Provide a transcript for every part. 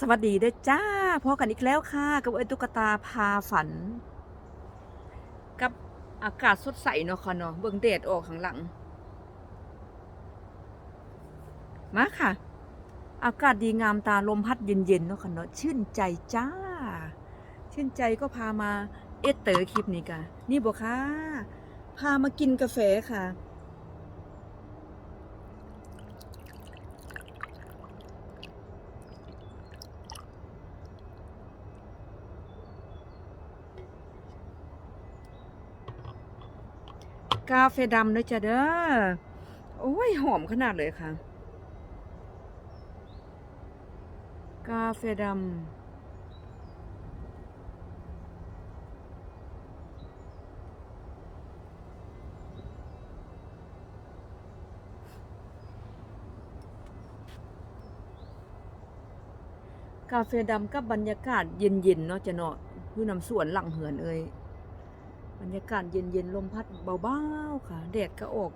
สวัสดีเด้จ้าพอกันอีกแล้วค่ะ กับเอ้ตุ๊กตาพาฝัน กับอากาศสดใสเนาะค่ะเนาะเบิ่งแดดออกข้างหลัง มาค่ะ อากาศดีงามตาลมพัดเย็นๆเนาะค่ะเนาะชื่นใจจ้า ชื่นใจก็พามาเอเตอร์คลิปนี้กะนี่บอกค่ะ พามากินกาแฟค่ะ กาแฟดำด้วยจ้ะเด้อ โอ้ย หอมขนาดเลยค่ะ กาแฟดำกาแฟดำกับบรรยากาศเย็นๆเนาะจะเนาะอยู่นำสวนหลังเหือนเอ้ย บรรยากาศเย็นๆลมพัดเบาๆค่ะ แดดก็ออก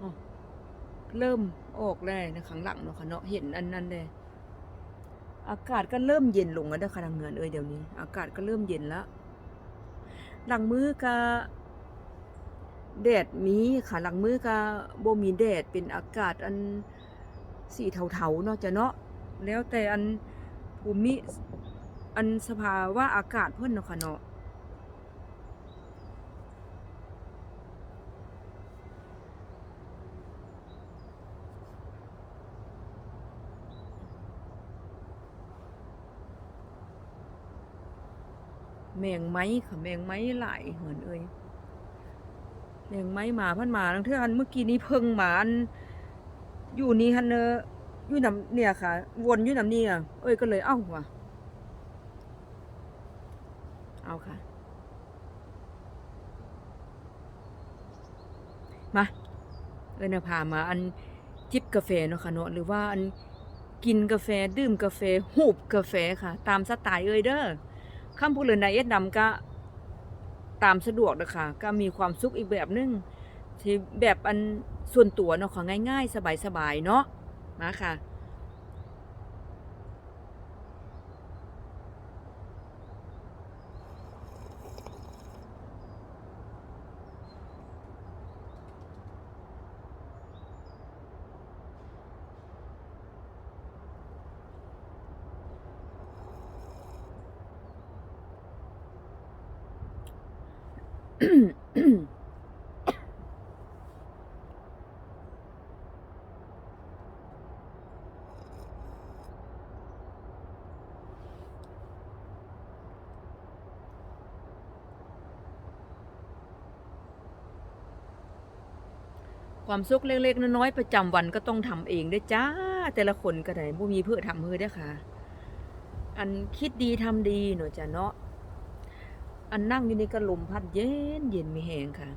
อเริ่มออกแล้วนะข้างหลังเนาะค่ะเนาะเห็นอันนั้นเลยอากาศก็เริ่มเย็นลงแล้วเด้อค่ะทางเหนือเอ้ยเดี๋ยวนี้ อากาศก็เริ่มเย็นแล้วหลังมือก็แดดมีค่ะหลังมือก็บ่มีแดดเป็นอากาศอันสีเทาๆเนาะจะเนาะแล้วแต่อันภูมิอันสภาวะอากาศเพิ่นเนาะค่ะเนาะ แมงไม้ค่ะแมงไม้หลายเหินเอ้ยแมงไม้หมาพันหมาทั้งเท่าอันเมื่อกี้นี้เพิ่งหมาอันอยู่นี่ฮันเนออยู่นำเนี่ยค่ะ วนอยู่นำนี่อะเอ้ยก็เลยเอ้าว่ะเอาค่ะ มาเอ้ยนะพามาอันจิบกาแฟเนาะค่ะเนาะหรือว่าอันกินกาแฟดื่มกาแฟหูบกาแฟค่ะ ตามสไตล์เอ้ยเด้อ คำพูดเลยนายเอ็ดดำก็ตามสะดวกนะคะก็มีความสุขอีกแบบหนึงที่แบบอันส่วนตัวเนาะของง่าย ๆ สบายๆเนาะมาค่ะ ความสุขเล็กๆน้อยๆประจำวันก็ต้องทำเองเด้จ้า แต่ละคนก็ได้บ่มีเพื่อทำเพื่อเด้ค่ะ อันคิดดีทำดีเนาะจ้ะเนาะ อันนั่งอยู่ในกระลมพัดเย็นเย็นมีแหงค่ะ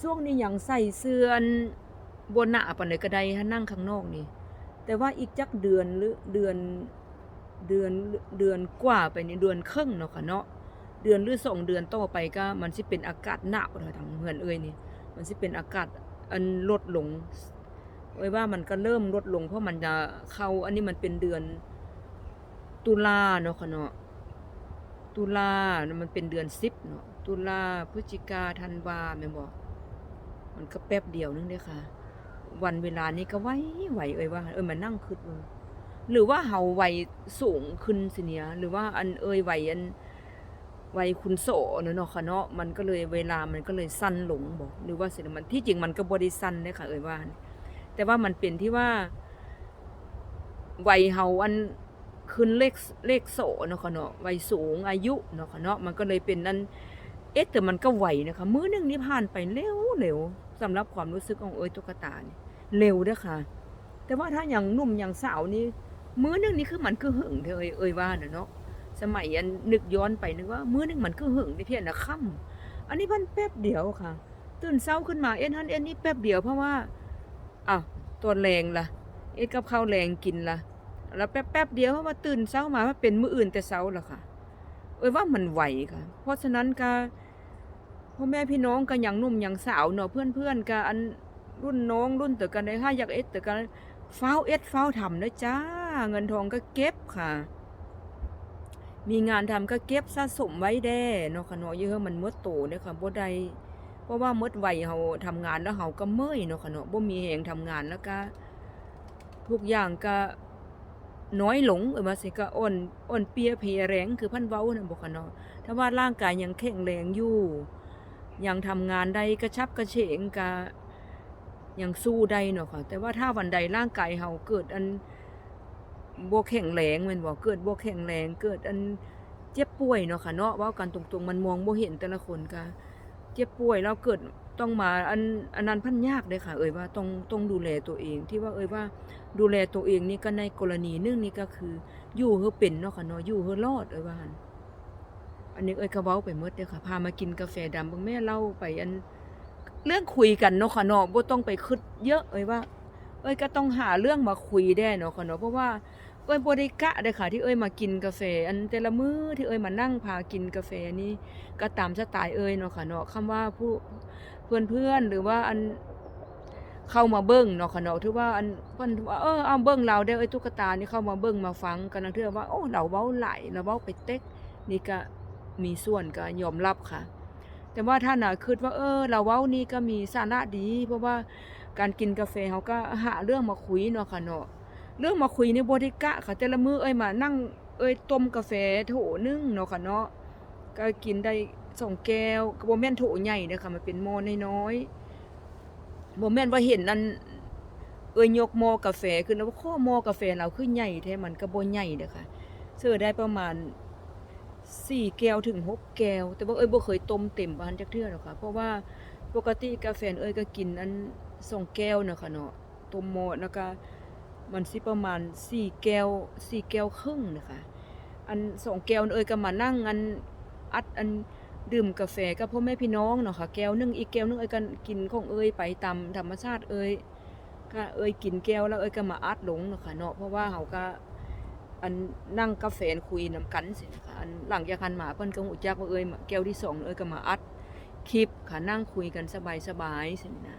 ช่วงนี้ยังใส่เสื้อนบนหน้าปันเลยก็ได้ฮะนั่งข้างนอกนี่ แต่ว่าอีกจักเดือนหรือเดือนเดือนเดือนกว่าไปนี่เดือนครึ่งเนาะค่ะเนาะเดือนหรือสองเดือนต่อไปก็มันสิเป็นอากาศหนาวเลยทางเฮือนเอ้ยนี่ มันสิเป็นอากาศอันลดลงไว้ว่ามันก็เริ่มลดลงเพราะมันจะเข้าอันนี้มันเป็นเดือนตุลาเนาะค่ะเนาะ ตุลา มันเป็นเดือนสิบเนาะ ตุลา พฤศจิกา ธันวาแม่นบอก มันก็แป๊บเดียวนึงเด้ค่ะ วันเวลานี้ก็ไหวไหวเอ่ยว่า เออมันนั่งคิดหรือว่าเฮาวัยสูงขึ้นสิเนี่ยหรือว่าอันเอ่ยวัยอันวัยคุณโสเนาะค่ะเนาะ มันก็เลยเวลามันก็เลยสั้นลงบอก หรือว่าสิมันที่จริงมันก็บ่ได้สั้นเด้ค่ะเอ่ยว่า แต่ว่ามันเป็นที่ว่าวัยเฮาอัน ขึ้นเลขเลขโสเนาะค่ะเนาะวัยสูงอายุเนาะค่ะเนาะมันก็เลยเป็นนั้นเอ๊ะแต่มันก็ไหวนะคะมื้อหนึงนี่ผ่านไปเร็วเร็วสำหรับความรู้สึกของเอ้ยตุ๊กตานี่เร็วด้อค่ะ แต่ว่าถ้าอย่างหนุ่มอย่างสาวนี่มื้อหนึงนี่คือมันคือหึงเด้อเอ้ยว่าน่ะเนาะสมัยอันนึกย้อนไปนึกว่ามื้อหนึงมันคือหึงได้เพียงนะค่ำอันนี้มันแป๊บเดียวค่ะ ตื่นเช้าขึ้นมาเอ็นฮันเอ็นนี่แป๊บเดียวเพราะว่าอ้าวตัวแรงล่ะ เอ็ดกับข้าวแรงกินล่ะ แล้วแป๊บแป๊บๆเดียวเพราะว่าตื่นเช้ามาว่าเป็นมืออื่นแต่เช้าแล้วค่ะ เอ้ยว่ามันไหวค่ะ เพราะฉะนั้นก็พ่อแม่พี่น้องกันอย่างนุ่มอย่างสาวเนาะเพื่อนเพื่อนๆกันอันรุ่นน้องรุ่นเต่อกันได้ห้าอยากเอ็ดเต่อกันเฝ้าเอ็ดเฝ้าทำเด้อจ้า เงินทองก็เก็บค่ะ มีงานทำก็เก็บสะสมไว้แด้เนาะค่ะเนาะเยอะมันมดโตเด้อค่ะบ่ได้เพราะว่ามดวัยเฮาทำงานแล้วเฮาก็เมื่อยเนาะค่ะเนาะบ่มีแรงทำงานแล้วก็ทุกอย่างก็ น้อยหลงเออว่าสิก็อ่อนอ่อนเปียเพลีแรงคือพันเว้านั่นบ่ค่ะเนาะถ้าว่าร่างกายยังแข็งแรงอยู่ยังทำงานได้กระชับกระเฉงก็ยังสู้ได้เนาะค่ะ แต่ว่าถ้าวันใดร่างกายเฮาเกิดอันบ่แข็งแรงแม่นบ่เกิดบ่แข็งแรงเกิดอันเจ็บป่วยเนาะค่ะเนาะเว้ากันตรงๆมันมองบ่เห็นแต่ละคนก็เจ็บป่วยแล้วเกิด ต้องมาอันอันนั้นพันยากเด้ค่ะ เอ่ยว่าต้องต้องดูแลตัวเอง ที่ว่าเอ่ยว่าดูแลตัวเองนี่ก็ในกรณีนึงนี่ก็คืออยู่เฮอเป็นเนาะค่ะเนาะอยู่เฮอรอดเอ่ยว่าอันนี้เอ่ยก็เว้าไปหมดเด้อค่ะ พามากินกาแฟดำบิ่งแม่เล่าไปอันเรื่องคุยกันเนาะค่ะเนาะบ่ต้องไปคิดเยอะเอ่ยว่า เอ้ยก็ต้องหาเรื่องมาคุยได้เนาะค่ะเนาะเพราะว่า เอ้ยบ่ได้กะเด้ค่ะ ที่เอ้ยมากินกาแฟ อันแต่ละมื้อที่เอ้ยมานั่งพากินกาแฟนี่ก็ตามสไตล์เอ้ยเนาะค่ะเนาะคำว่าผู้เพื่อนๆหรือว่าอันเข้ามาเบิ่งเนาะค่ะเนาะถือว่าอันเพิ่นว่าเออเอาเบิ่งเราได้เอ้ยตุ๊กตานี่เข้ามาเบิ่งมาฟังกันนังเทื่อว่าโอ้เราเว้าหลเราเว้าไปเต็กนี่ก็มีส่วนก็ยอมรับค่ะ แต่ว่าถ้าน่ะคิดว่า เออ เราเว้านี่ก็มีสาระดี เพราะว่าการกินกาแฟเขาก็หาเรื่องมาคุยเนาะค่ะเนาะ เรื่องมาคุยในบ่ได้กะค่ะแต่ละมือเอ้ยมานั่งเอ้ยต้มกาแฟโถนึงเนาะค่ะเนาะก็กินได้สองแก้วก็บ่แม่นโถใหญ่เด้อค่ะมันเป็นหม้อน้อยๆบ่แม่นว่าเห็นนั่นเอ้ยยกหม้อกาแฟขึ้นแล้วข้อหม้อกาแฟเราคือใหญ่แท้มันก็บ่ใหญ่เด้อค่ะซื้อได้ประมาณสี่แก้วถึงหกแก้ว แต่ว่าเอ้ยบ่เคยต้มเต็มบานจักเทื่อหรอกค่ะเพราะว่าปกติกาแฟเอ้ยก็กินอันสองแก้วเนาะค่ะเนาะต้มหม้อแล้วก็ มันสิประมาณสี่แก้วสี่แก้วครึ่งนะคะอันสองแก้วเอ้ยก็มานั่งอันอัดอันดื่มกาแฟกับพ่อแม่พี่น้องเนาะค่ะแก้วนึงอีกแก้วนึงเอ้ยก็กินของเอ้ยไปตามธรรมชาติเอ้ยก็เอ้ยกินแก้วแล้วเอ้ยก็มาอัดหลงเนาะค่ะเนาะเพราะว่าเฮาก็อันนั่งกาแฟคุยนำกันสินะคะอันหลังจากคันหมาเพิ่นก็หูจักว่าเอ้ยแก้วที่สองเอ้ยก็มาอัดคลิปค่ะนั่งคุยกันสบายๆสินะ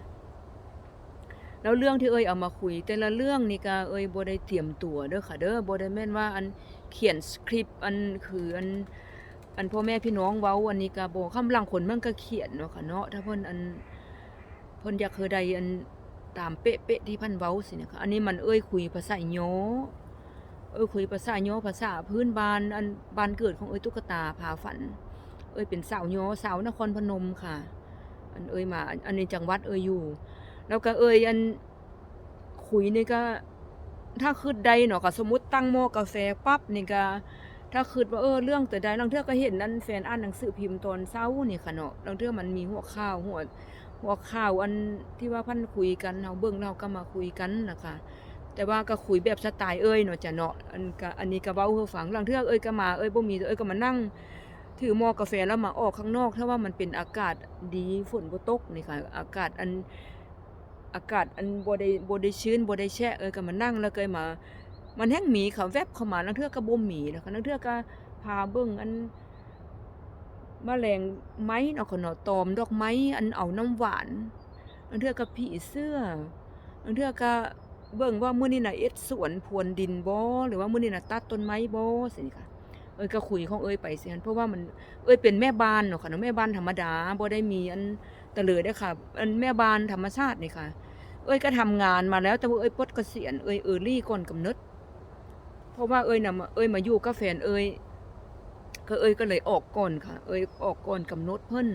แล้วเรื่องที่เอ้ยเอามาคุย แต่ละเรื่องนี่ก็เอ้ยบ่ได้เตรียมตัวเด้อค่ะเด้อบ่ได้แม่นว่าอันเขียนสคริปต์อันคืออันอันพ่อแม่พี่น้องเว้าอันนี้ก็บ่คำลังคนมันก็เขียนเนาะค่ะเนาะถ้าเพิ่นอันเพิ่นอยากคือใดอันตามเป๊ะๆที่พิ่นเว้าสินะคะอันนี้มันเอ้ยคุยภาษาอีหยอเออคุยภาษาโยภาษาพื้นบ้านอันบ้านเกิดของเอ้ยตุ๊กตาพาฝัน เอ้ยเป็นสาวโยสาวนครพนมค่ะ อันเอ้ยมาอันอันนี้จังหวัดเอ้ยอยู่ แล้วก็เอ้ยอันคุยนี่ก็ ถ้าคืดใดเนาะก็สมมติตั้งหม้อกาแฟปั๊บนี่ก็ ถ้าคืดว่าเออเรื่องแต่ใดลางเทือก็เห็นนั่นแฟนอ่านหนังสือพิมพ์ตอนเช้านี่ค่ะเนาะลางเทือมันมีหัวข่าวหัวหัวข่าวอันที่ว่าพันคุยกันเฮาเบิ่งเราก็มาคุยกันนะคะแต่ว่าก็คุยแบบสไตล์เอ้ยเนาะจะเนาะอันก็อันนี้ก็เว้าให้ฟังลางเทื่อเอ้ยก็มาเอ้ยบ่มีเอ้ยก็มานั่ง ถือหม้อกาแฟแล้วมาออกข้างนอก ถ้าว่ามันเป็นอากาศดีฝนบ่ตกนี่ค่ะ อากาศอัน อากาศอันบ่ได้บ่ได้ชื้นบ่ได้แฉะเอ้ยก็มานั่งแล้วก็มา มันแห้งหมีเขาแวบเข้ามาลางเทือก็บ่หมีนะคะลางเทือก็พาเบิ่งอันมแมลงไม้เนาะค่ะเนาะตอมดอกไม้อันเอาน้ำหวานลางเทือก็ผีเสื้อลางเทือก็เบิ่งว่ามื้อนี้น่ะเอ็ดสวนพวนดินบ่หรือว่ามื้อนี้น่ะตัดต้นไม้บ่สิค่ะเอ้ยก็คุยของเอ้ยไปสิฮันเพราะว่ามันเอ้ยเป็นแม่บ้านเนาะค่ะเนาะแม่บ้านธรรมดาบ่ได้มีอัน ตะเลิดเด้ค่ะอันแม่บ้านธรรมชาตินี่ค่ะ เอ้ยก็ทำงานมาแล้วแต่ว่าเอ้ยปลดเกษียณเอ้ยเออรี่ก่อนกำหนดเพราะว่าเอ้ยน่ะมาเอ้ยมาอยู่กับแฟนเอ้ยก็เอ้ยก็เลยออกก่อนค่ะ เอ้ยออกก่อนกำหนดเพิ่น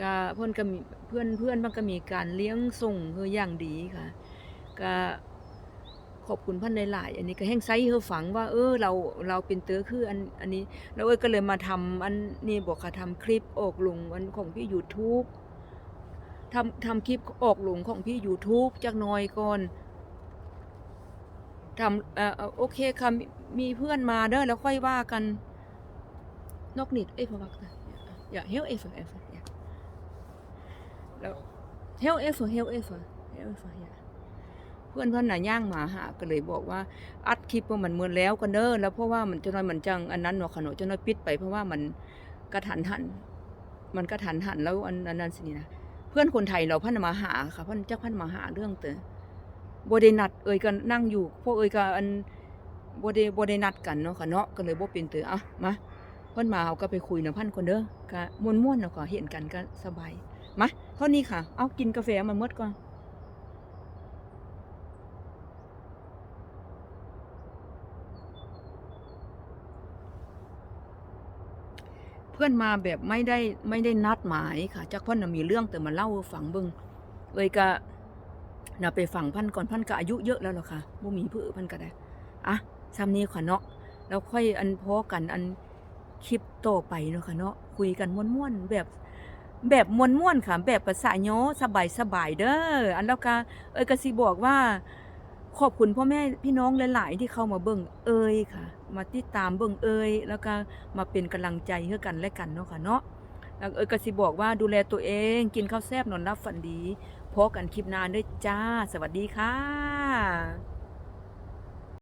ก็เพิ่นก็มีเพื่อนเพื่อนมันก็มีการเลี้ยงส่งเฮออย่างดีค่ะ ก็ขอบคุณพันหลายอันนี้ก็แห้งไซเฮอฝังว่า เออเราเราเป็นเตอคืออันอันนี้แล้วเอ้ยก็เลยมาทำอันนี้บอกค่ะทำคลิปออกลงอันของพี่ YouTube ทำทำคลิปออกลงของพี่ YouTube จักน่อยก่อนทำเอ่อโอเคค่ะมีเพื่อนมาเด้อแล้วค่อยว่ากัน นอกนิดเอ้ยพอวักนะอย่าเฮลเอฟเอฟอย่าแล้วเฮลเอฟเฮลเอฟเฮลเอฟอย่าเพื่อนเพื่อนน่ะย่างหมาหาก็เลยบอกว่าอัดคลิปว่ามันเมือนแล้วกันเด้อแล้วเพราะว่ามันจะน้อยมันจังอันนั้นเนาะขนมจะน้อยปิดไปเพราะว่ามันกระทันหัน มันกระทันหันแล้วอันอันนั้นสินี่นะ เพื่อนคนไทยเราพันมาหาค่ะพันเจ้าพันมาหาเรื่องเตอบเดนัดเอ่ยก็นั่งอยู่ พวกเอ่ยก็อันบเดบเดนัดกันเนาะค่ะเนาะก็เลยบ่เป็นตัวอะมาพันมาเขาก็ไปคุยนะพันคนเด้อก็ม่วนๆเนาะก็เห็นกันก็สบายมาเท่านี้ค่ะ เอากินกาแฟมาหมดก่อน พื่อนมาแบบไม่ได้ไม่ได้นัดหมายค่ะจักเพิ่นน่ะมีเรื่องแต่มาเล่าให้ฟังบิ่งเอ้ยก็น่ะไปฟังพันก่อนพันก็อายุเยอะแล้วหรอกค่ะบ่มีเพื่อพันก็ได้อะซ้ำนี้ค่ะเนาะแล้วค่อยอันพอกันอันคลิปโตไปเนาะค่ะเนาะคุยกันม่วนๆแบบแบบม่วนๆค่ะ แบบภาษาโยสบายๆเด้ออันแล้วก็เอ้ยก็สิบอกว่า ขอบคุณพ่อแม่พี่น้องหลาย ๆ ที่เข้ามาเบิ่งเอ่ยค่ะ มาติดตามเบิ่งเอ่ยแล้วก็มาเป็นกำลังใจให้กันและกันเนาะค่ะเนาะแล้วเอ่ยก็สิบอกว่าดูแลตัวเองกินข้าวแซ่บนอนรับฝันดีพบกันคลิปหน้าด้วยจ้า สวัสดีค่ะ